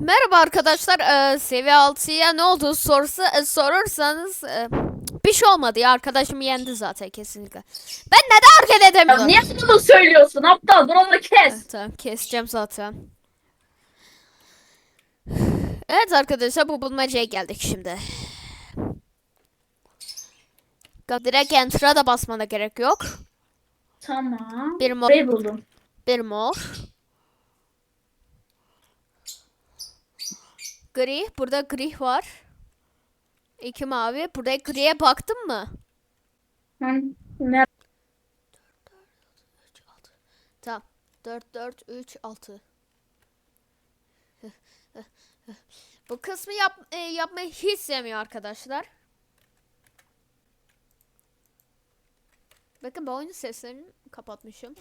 Merhaba arkadaşlar. Ee, seviye 6'ya ne oldu sorsa, e, sorursanız e, bir şey olmadı ya. Arkadaşım yendi zaten kesinlikle. Ben neden hareket Ya edemiyorum? niye bunu söylüyorsun aptal? Onu kes. Evet, tamam keseceğim zaten. Evet arkadaşlar bu bulmacaya geldik şimdi. Direkt enter'a da basmana gerek yok. Tamam. Bir mor, Burayı buldum. bir mor. Gri, burada gri var. İki mavi. Burada griye baktın mı? Ben ne? Tamam. 4 4 3 6. Bu kısmı yap e, yapmayı hiç sevmiyor arkadaşlar. Bakın ben oyunun seslerini kapatmışım.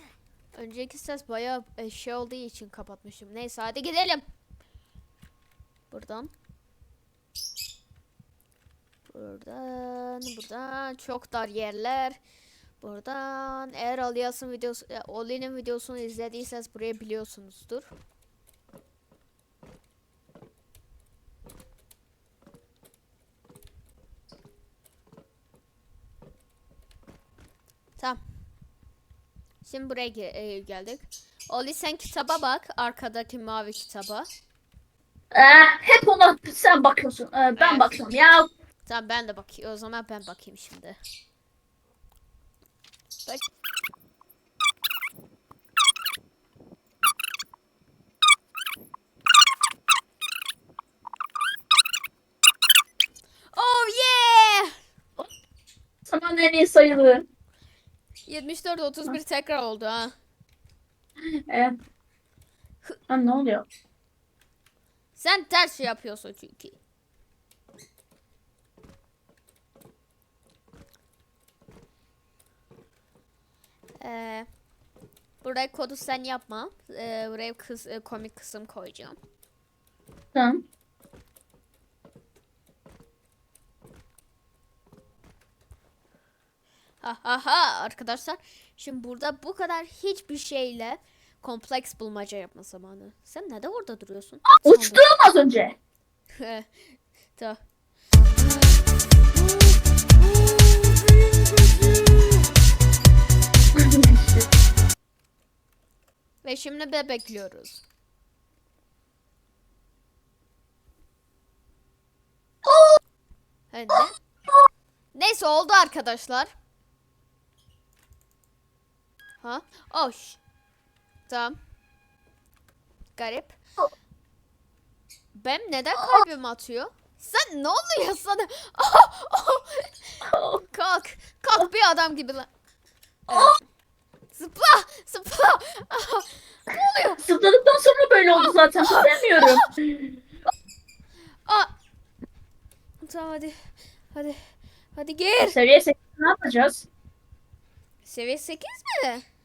Önceki ses bayağı e, şey olduğu için kapatmışım. Neyse hadi gidelim. Buradan. Buradan, buradan çok dar yerler. Buradan eğer Alias'ın videosu, e, Oli'nin videosunu izlediyseniz burayı biliyorsunuzdur. Tamam. Şimdi buraya e, geldik. Oli sen kitaba bak. Arkadaki mavi kitaba. Ee, hep ona sen bakıyorsun. Ee, ben bakıyorum ya. Tamam ben de bakayım. O zaman ben bakayım şimdi. Bak. Oh yeah! Sana en iyi sayılır. 74 31 tekrar oldu ha. Ee, ha, ne oluyor? Sen ters şey yapıyorsun çünkü. Ee, buraya kodu sen yapma. Ee, buraya kız, e, komik kısım koyacağım. Tamam. Ha ha ha arkadaşlar. Şimdi burada bu kadar hiçbir şeyle kompleks bulmaca yapma zamanı. Sen neden orada duruyorsun? Uçtum az önce. Tamam. Ve şimdi de bekliyoruz. Hadi. Neyse oldu arkadaşlar. Ha? Oş. Tamam. Garip. Ben neden kalbim atıyor? Sen ne oluyor sana? kalk. Kalk bir adam gibi lan. Evet. Zıpla. Zıpla. Zıpladıktan sonra böyle oldu zaten. Bilemiyorum. Aa. Tamam hadi. Hadi. Hadi gir. Seviye 8 ne yapacağız? Seviye 8 mi? Um, um, um, um, um, um, um.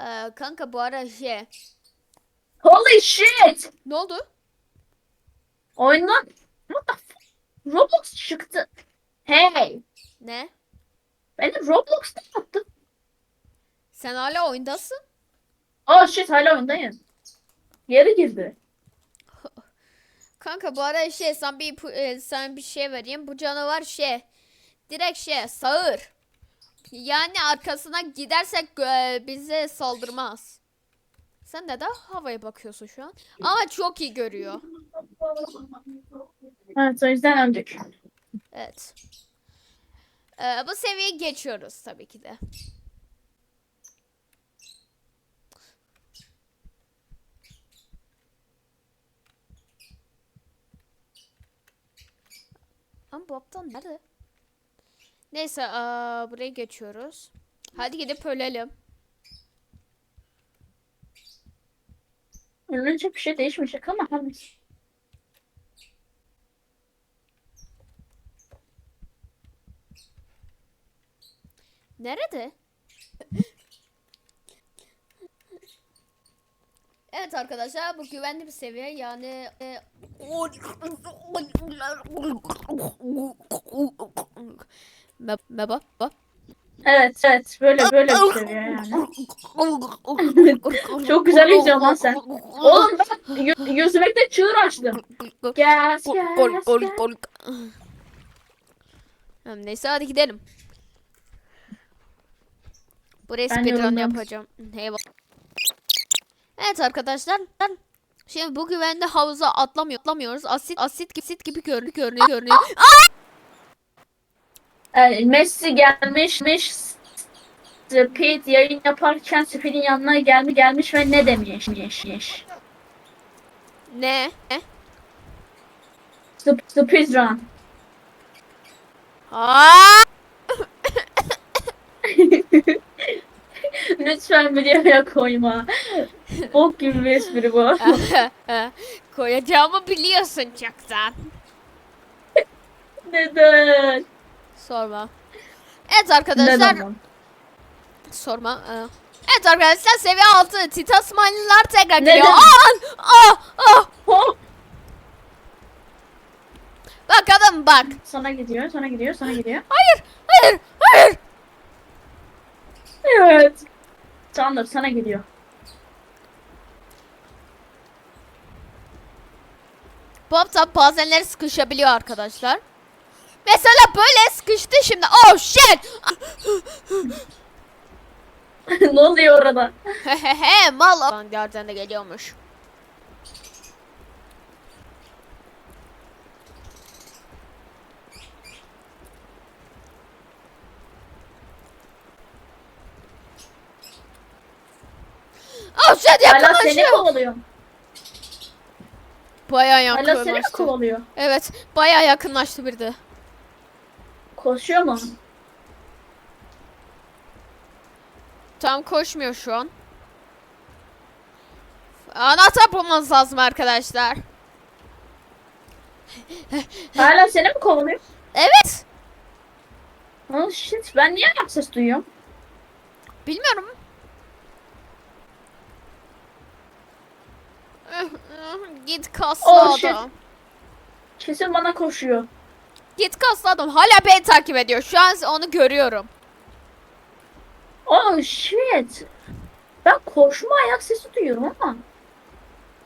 Ee, kanka bu ara şey. Holy shit! Ne oldu? Oyundan What the f- Roblox çıktı. Hey! Ne? Beni Roblox'ta yaptı. Sen hala oyundasın? Oh shit hala oyundayım. Geri girdi. Kanka bu ara şey sen bir e, sen bir şey vereyim. Bu canavar şey direkt şey sağır. Yani arkasına gidersek e, bize saldırmaz. Sen neden havaya bakıyorsun şu an? Ama çok iyi görüyor. Evet o yüzden öldük. Evet. Ee, bu seviyeyi geçiyoruz tabii ki de. Ama bu aptal nerede? Neyse aa, buraya geçiyoruz. Hadi gidip ölelim. Ölünce bir şey değişmeyecek ama hadi. Nerede? Evet arkadaşlar bu güvenli bir seviye yani e, Merhaba. Evet evet böyle böyle bir seviyor yani. Çok güzel yiyeceksin lan sen. Oğlum ben gö- gözümekte çığır açtım. Gas gas. Tamam, Neyse hadi gidelim. Buraya speedrun yapacağım. Eyvallah. Evet arkadaşlar. Şimdi bu güvende havuza atlamıyor, atlamıyoruz. Asit asit gibi, asit gibi görünüyor, görünüyor, görünüyor. Ee, Messi gelmiş. Miş, Speed yayın yaparken Speed'in yanına gelmiş gelmiş ve ne demiş? Ne? Sp- Speedrun. Aa! Lütfen videoya koyma. Bok gibi bir espri bu. Koyacağımı biliyorsun çoktan. Neden? Sorma. Evet arkadaşlar. Neden? Sorma. Ee, Evet arkadaşlar seviye 6 Titan Smile'lar tekrar geliyor. Neden? Aa! Ah! Ah! Hop. Bak adam bak. Sana gidiyor, sana gidiyor, sana gidiyor. Hayır! Hayır! Hayır! Evet. Sandır sana gidiyor. Bu hafta bazenleri sıkışabiliyor arkadaşlar. Mesela böyle sıkıştı şimdi. Oh shit! ne oluyor orada? Hehehe mal. Lan Yerden de geliyormuş. Oh shit Hala seni yakınlaşıyor. kovalıyor. Bayağı Hala seni yakınlaştı. kovalıyor? Evet bayağı yakınlaştı bir de. Koşuyor mu? Tam koşmuyor şu an. Anahtar bulmanız lazım arkadaşlar. Hala seni mi kovalıyor? Evet. Oh shit ben niye ayak ses duyuyorum? Bilmiyorum. Git kaslı Oh, shit. adam. Kesin bana koşuyor. Git kaslı adam. Hala beni takip ediyor. Şu an onu görüyorum. Oh shit. Ben koşma ayak sesi duyuyorum ama.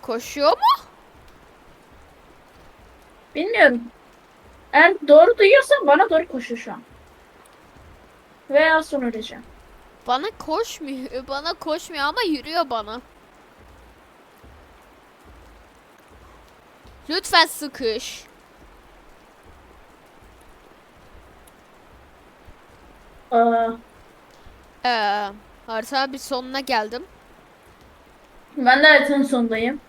Koşuyor mu? Bilmiyorum. Eğer doğru duyuyorsan bana doğru koşuyor şu an. Veya sonra öleceğim. Bana koşmuyor. Bana koşmuyor ama yürüyor bana. Lütfen sıkış. Aa, Ee, harita bir sonuna geldim. ben de haritanın sonundayım.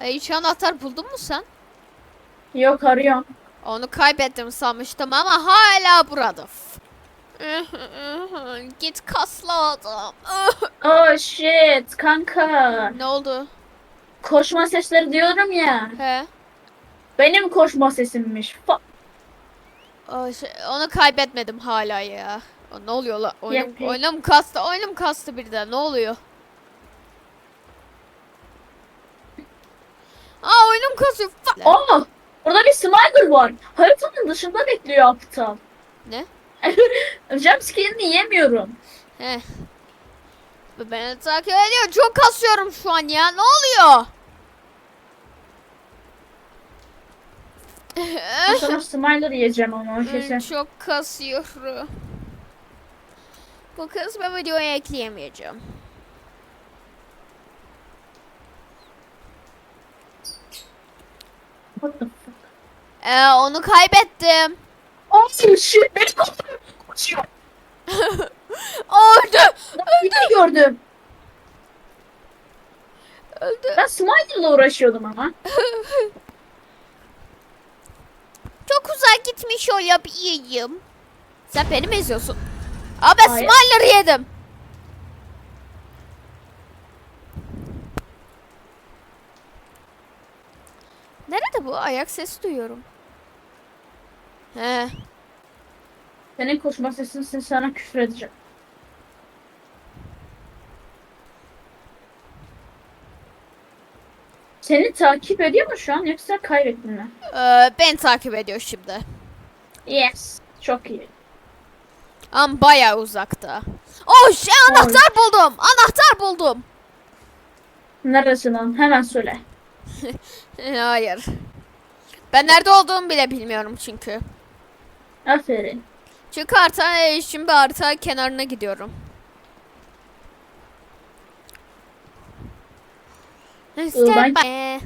Ay, hiç anahtar buldun mu sen? Yok arıyorum. Onu kaybettim sanmıştım ama hala burada. Git kaslı adam. Oh shit kanka. ne oldu? Koşma sesleri diyorum ya. He? Benim koşma sesimmiş. Fa- Ay, şey, onu kaybetmedim hala ya. O, ne oluyor la? Oyunum, Yapayım. oyunum kastı, oyunum kastı birden. Ne oluyor? Aa oyunum kasıyor. Fa- Oh! Burada bir sniper var. Haritanın dışında bekliyor aptal. Ne? Jumpscare'ini yemiyorum. He. Bu Beni takip ediyor. Çok kasıyorum şu an ya. Ne oluyor? Sana smiler yiyeceğim ama o kesin. Çok kasıyorum. Bu kısmı videoya ekleyemeyeceğim. What the fuck? Ee, onu kaybettim. Oh shit! Beni koşuyor. Koşuyor. Öldü. Gördüm. Öldü. Ben smiler'la uğraşıyordum ama. Çok uzak gitmiş olabilirim. Sen beni mi eziyorsun? Aa ben Hayır. Smiler'ı yedim. Nerede bu? Ayak sesi duyuyorum. He. Senin koşma sesin sana küfür edeceğim. Seni takip ediyor mu şu an yoksa kaybettin mi? Ee, beni takip ediyor şimdi. Yes. Çok iyi. Ama bayağı uzakta. Oh şey anahtar buldum. Anahtar buldum. Neresi lan? Hemen söyle. Hayır. Ben nerede olduğumu bile bilmiyorum çünkü. Aferin. Çünkü harita e, şimdi harita kenarına gidiyorum. Ee, ben-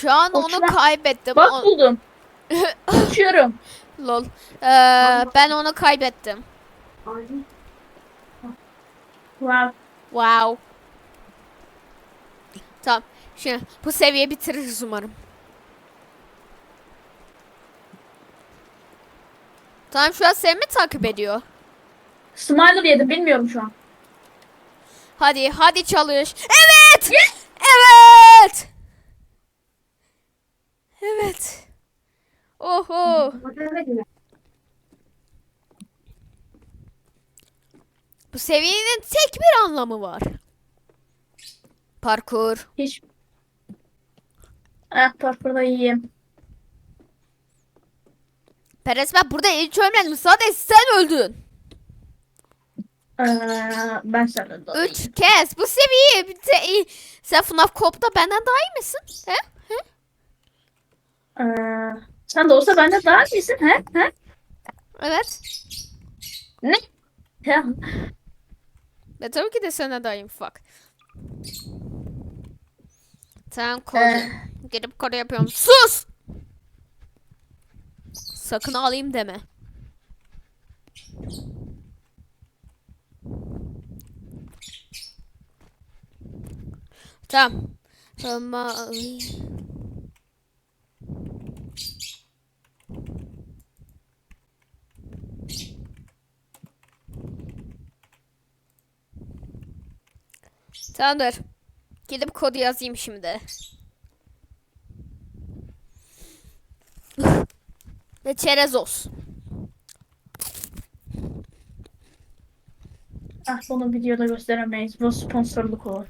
Şu an onu Uçma. kaybettim. Bak O- buldum. Uçuyorum. Lol. Ee, ben onu kaybettim. Wow. Wow. Tamam. Şimdi bu seviye bitiririz umarım. Tamam şu an seni mi takip ediyor? Smiley yedim bilmiyorum şu an. Hadi hadi çalış. Evet. Evet. Evet. Oho. Bu seviyenin tek bir anlamı var. Parkur. Hiç. Ah parkurda iyiyim. Perez ben burada hiç ölmedim. Sadece sen öldün. Ee, ben senden daha iyiyim. Üç kez. Bu seviye. bir de iyi. Sen FNAF Coop'ta benden daha iyi misin? He? Ee, sen de olsa benden daha iyisin. He? He? Evet. Ya, Ve tabii ki de sana daha iyiyim. Fuck. Sen koru. Ee. Gidip koru yapıyorum. Sus! Sakın alayım deme. Tamam. Ama... Tamamdır. Gidip kodu yazayım şimdi. Ve çerez olsun. ah bunu videoda gösteremeyiz. Bu sponsorluk olur.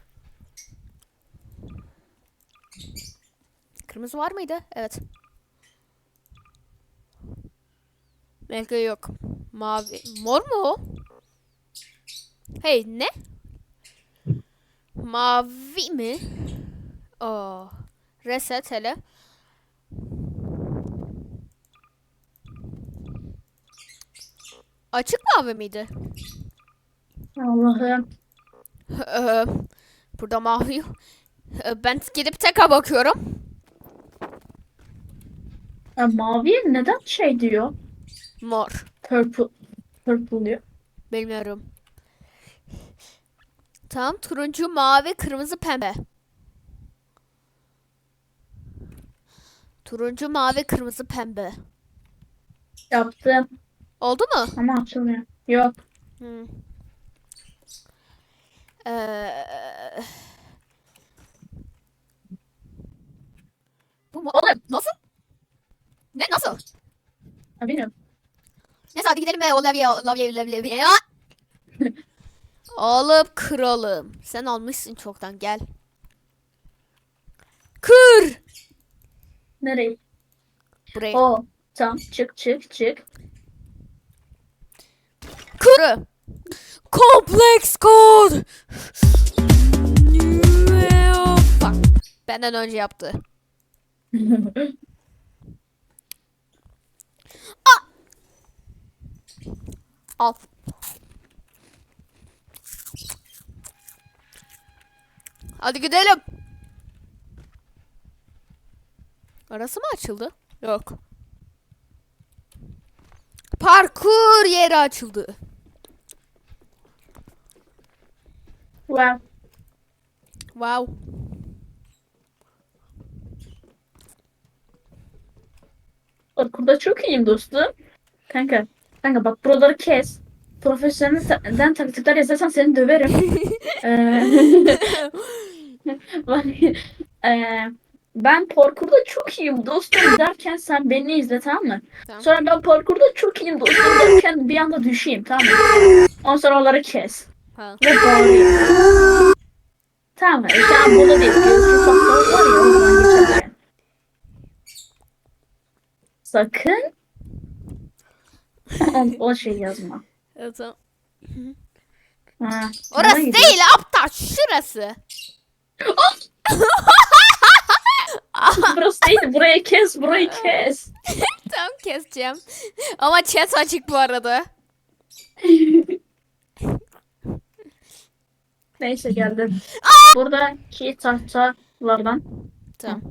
Kırmızı var mıydı? Evet. Belki yok. Mavi. Mor mu o? Hey ne? Mavi mi? Oo. Reset hele. Açık mavi miydi? Allah'ım. Ee, Burada mavi. Ee, Ben gidip tekrar bakıyorum. Ya, maviye neden şey diyor? Mor. Purple. Purple diyor. Bilmiyorum. Tamam turuncu, mavi, kırmızı, pembe. Turuncu, mavi, kırmızı, pembe. Yaptım Oldu mu? ama açılmıyor. Yok. Hmm. Ee, bu mu? Oğlum. Nasıl? Ne nasıl? Ha, bilmiyorum. Neyse hadi gidelim ve o levye, levye, levye, levye. Alıp kıralım. Sen almışsın çoktan gel. Kır! Nereye? Buraya. O. Tamam. Çık çık çık. Kırı. Kompleks kod. Bak. Benden önce yaptı. Al. Hadi gidelim. Arası mı açıldı? Yok. Parkur yeri açıldı. wow. Wow. Parkurda çok iyiyim dostum. Kanka. Kanka bak buraları kes. Profesyonelden taktikler yazarsan seni döverim. Eee, bak, eee, Ben parkurda çok iyiyim dostum derken sen beni izle tamam mı? Tamam. Sonra ben parkurda çok iyiyim dostum derken bir anda düşeyim tamam mı? Ondan sonra onları kes. Ha. Ve bağırayım. Tamam mı? Sen bunu değil. Gözlü tahtalı var ya oradan geçerken. Sakın o, o şey yazma. Evet, tamam. Ha, Orası değil aptal şurası. Burası değil. Burayı kes. Burayı kes. Tam keseceğim. Ama chat açık bu arada. Neyse geldim. Buradaki tahtalardan Tamam.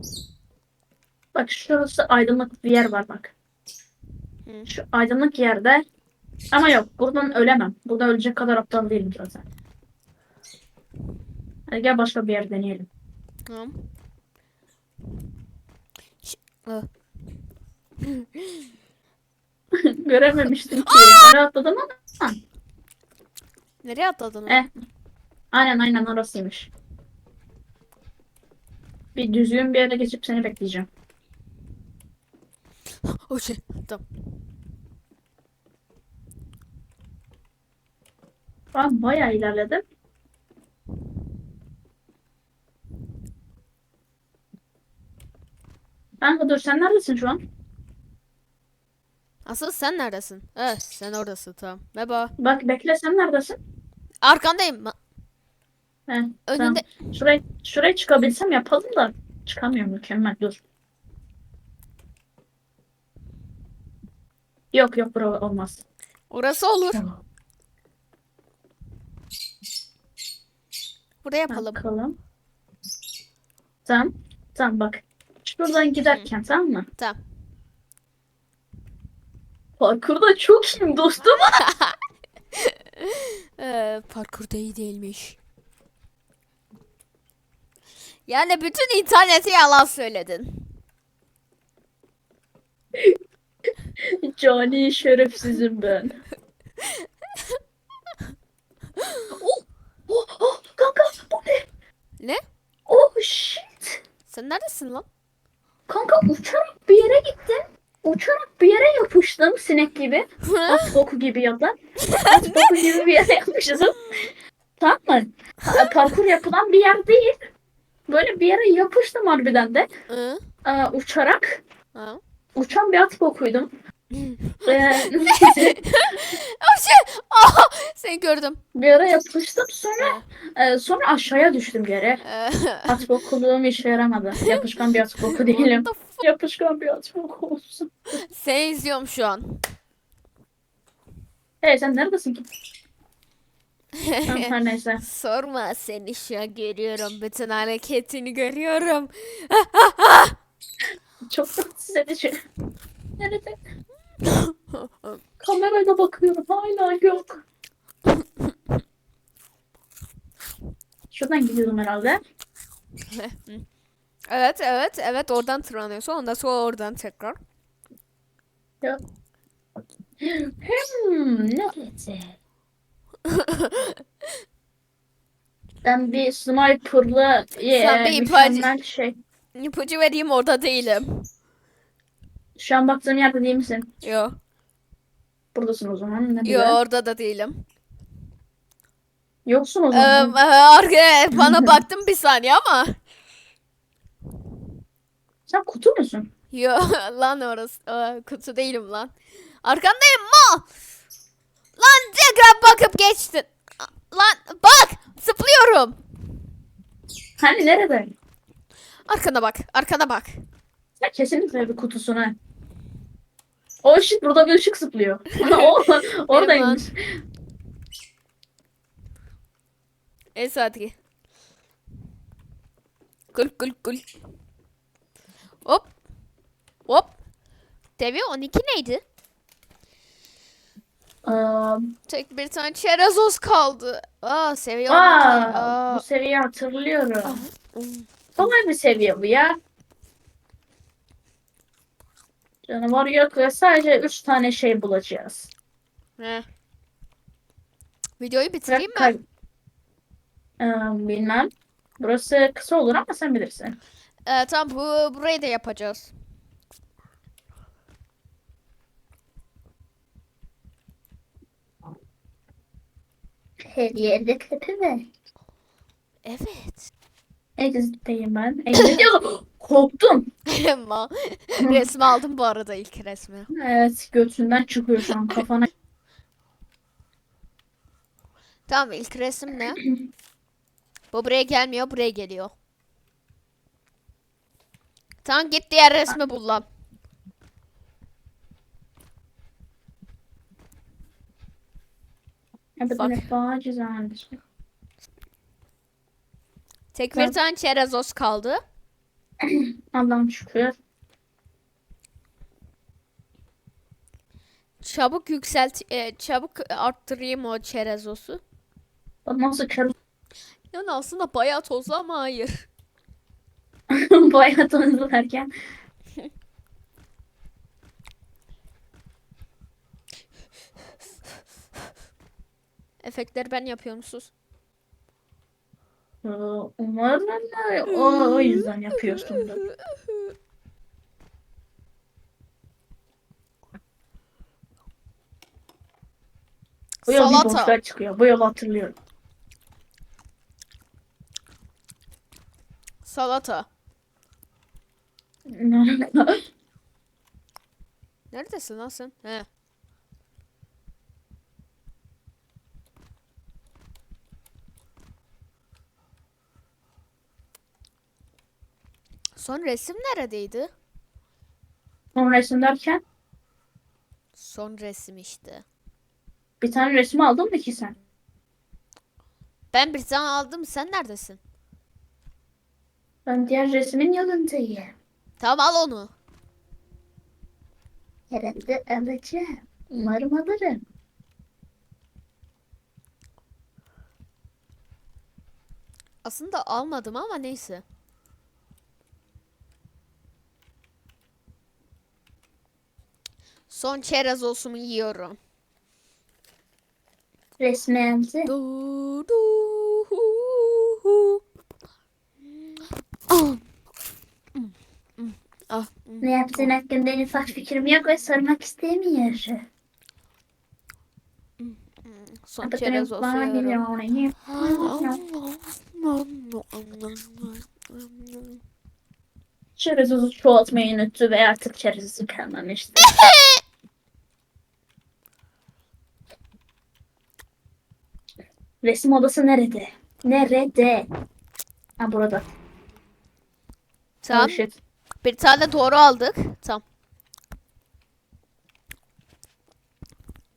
bak şurası aydınlık bir yer var bak. Şu aydınlık yerde ama yok buradan ölemem. Burada ölecek kadar aptal değilim zaten. Hadi gel başka bir yer deneyelim. Tamam. Aa, Görememiştim ki. Nereye atladım ama. Nereye atladın? Eh. Aynen aynen orasıymış. Bir düzgün bir yere geçip seni bekleyeceğim. O şey. Tamam. Ben bayağı ilerledim. Kanka dur sen neredesin şu an? Asıl sen neredesin? Evet sen oradasın tamam. Merhaba. Bak bekle sen neredesin? Arkandayım. He, Önünde. tamam. Şuraya, şuraya çıkabilsem yapalım da çıkamıyorum mükemmel dur. Yok yok bura olmaz. Orası olur. Tamam. Burada yapalım. Bakalım. Tamam. Tamam bak. Şuradan giderken tamam mı? Tamam. Parkurda çok iyiyim dostum. Ee, parkurda iyi değilmiş. Yani bütün internete yalan söyledin. Cani şerefsizim ben. oh, oh, oh, kanka bu ne? Ne? Oh shit. Sen neredesin lan? Kanka uçarak bir yere gittim. Uçarak bir yere yapıştım sinek gibi. At boku gibi ya da. At boku gibi bir yere yapıştım. Tamam mı? Ha, Parkur yapılan bir yer değil. Böyle bir yere yapıştım harbiden de. Aa, uçarak. Uçan bir at bokuydum. Ee, Oh şey! Aha! Seni gördüm. bir yere yapıştım sonra e, sonra aşağıya düştüm yere. Ee, At bokuluğum işe yaramadı. Yapışkan bir at boku değilim. what the f- Yapışkan bir at boku olsun. Seni izliyorum şu an. Hey sen neredesin ki? Tamam, her neyse. Sorma seni şu an görüyorum. Bütün hareketini görüyorum. Çok rahatsız edici. Nerede? Kamerayla bakıyorum. Hala yok. Şuradan gidiyordum herhalde. evet evet evet oradan tırmanıyorsun. Ondan sonra oradan tekrar. Ya. Hmm, neresi? ben bir sniper'lı Sen e, bir mükemmel şey. İpucu vereyim orada değilim. Şu an baktığım yerde değil misin? Yo. Buradasın o zaman. Ne Yo güzel. orada da değilim. Yoksun o Ee, zaman. arka, bana baktım bir saniye ama. Sen kutu musun? Yo lan orası Aa, kutu değilim lan. Arkandayım mı? Lan tekrar bakıp geçtin. Lan bak zıplıyorum. Hani nerede? Arkana bak arkana bak. Ya kesinlikle bir kutusuna. O shit burada bir ışık zıplıyor. o, oradaymış. Neyse hadi. Gül gül gül. Hop. Hop. Seviye 12 neydi? Aa, Tek bir tane çerezos kaldı. Aa seviye 12. aa, Aa. bu seviyeyi hatırlıyorum. Kolay bir seviye bu ya. Canavar yok ve sadece 3 tane şey bulacağız. Heh. Videoyu bitireyim mi? kay- Ee, bilmem. Burası kısa olur ama sen bilirsin. Ee, tamam bu burayı da yapacağız. Her yerde tepe var. Evet. Exit'teyim ben. Exit yazıyor. Korktum. Ama resmi aldım bu arada ilk resmi. Evet götünden çıkıyor şu an kafana. Tamam ilk resim ne? bu buraya gelmiyor buraya geliyor. Tamam git diğer resmi bul lan. Ya Bak. böyle daha güzelmiş. Tek bir tane çerezos kaldı. Allah'ım şükür. Çabuk yükselt, e, çabuk arttırayım o çerezosu. Nasıl kar Yani aslında bayağı tozlu ama hayır. bayağı tanıdılarken. Efektleri ben yapıyorum sus. Umarım o, o yüzden yapıyorsundur. Bu yıl bir Salata. boşlar çıkıyor. Bu yıl hatırlıyorum. Salata. Ne alaka? Neredesin lan sen? He. Son resim neredeydi? Son resim derken Son resim işte. bir tane resmi aldın mı ki sen? Ben bir tane aldım. Sen neredesin? Ben diğer resmin yanındayım. Tamam al onu. Herhalde alacağım. Umarım alırım. Aslında almadım ama neyse. Son çerez olsumu yiyorum. Aldı. Du, du, hu, hu. Ah. Ah. Ne yaptığın hakkında en ufak fikrim yok ve sormak istemiyorum. Son çerez olsu yiyorum. Çerezozu çoğaltmayı unuttu ve artık çerezozu kalmamıştı. Resim odası nerede? Nerede? Ha burada. Tamam. Oh shit. Bir tane doğru aldık. Tamam.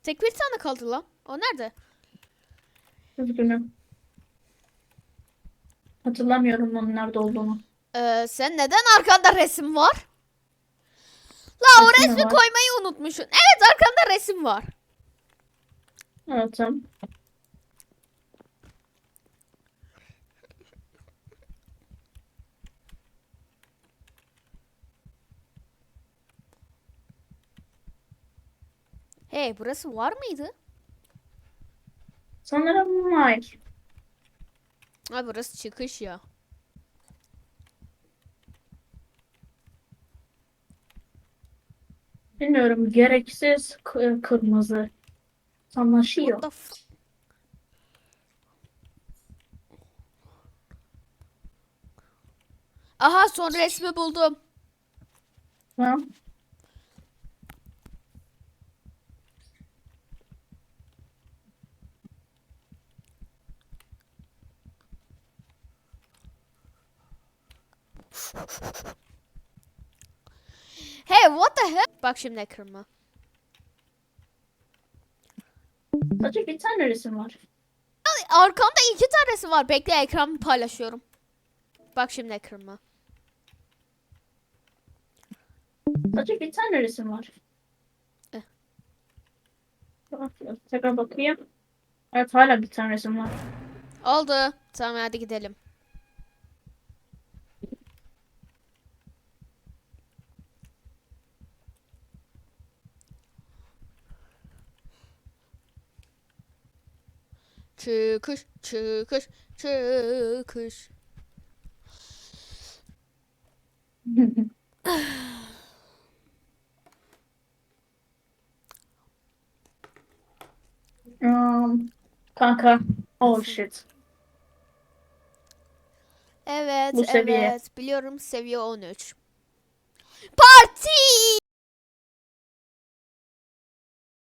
Tek bir tane kaldı lan. O nerede? Üzgünüm. Hatırlamıyorum onun nerede olduğunu. Ee, sen neden arkanda resim var? La o resmi var? koymayı unutmuşsun. Evet arkanda resim var. Evet tamam. Hey burası var mıydı? Sanırım var. Ha burası çıkış ya. Bilmiyorum. Gereksiz kırmızı. Anlaşıyor. Aha son resmi buldum. Tamam. Hey what the heck? Bak şimdi kırma. Sadece bir tane resim var. Arkamda iki tanesi var. Bekle ekranı paylaşıyorum. Bak şimdi kırma. Sadece bir tane resim var. Eh. Tekrar bakayım. Evet hala bir tane resim var. Oldu. Tamam hadi gidelim. Çıkış, çıkış, çıkış. um, kanka. Oh shit. Evet, Bu evet. seviye. Biliyorum seviye 13. Parti!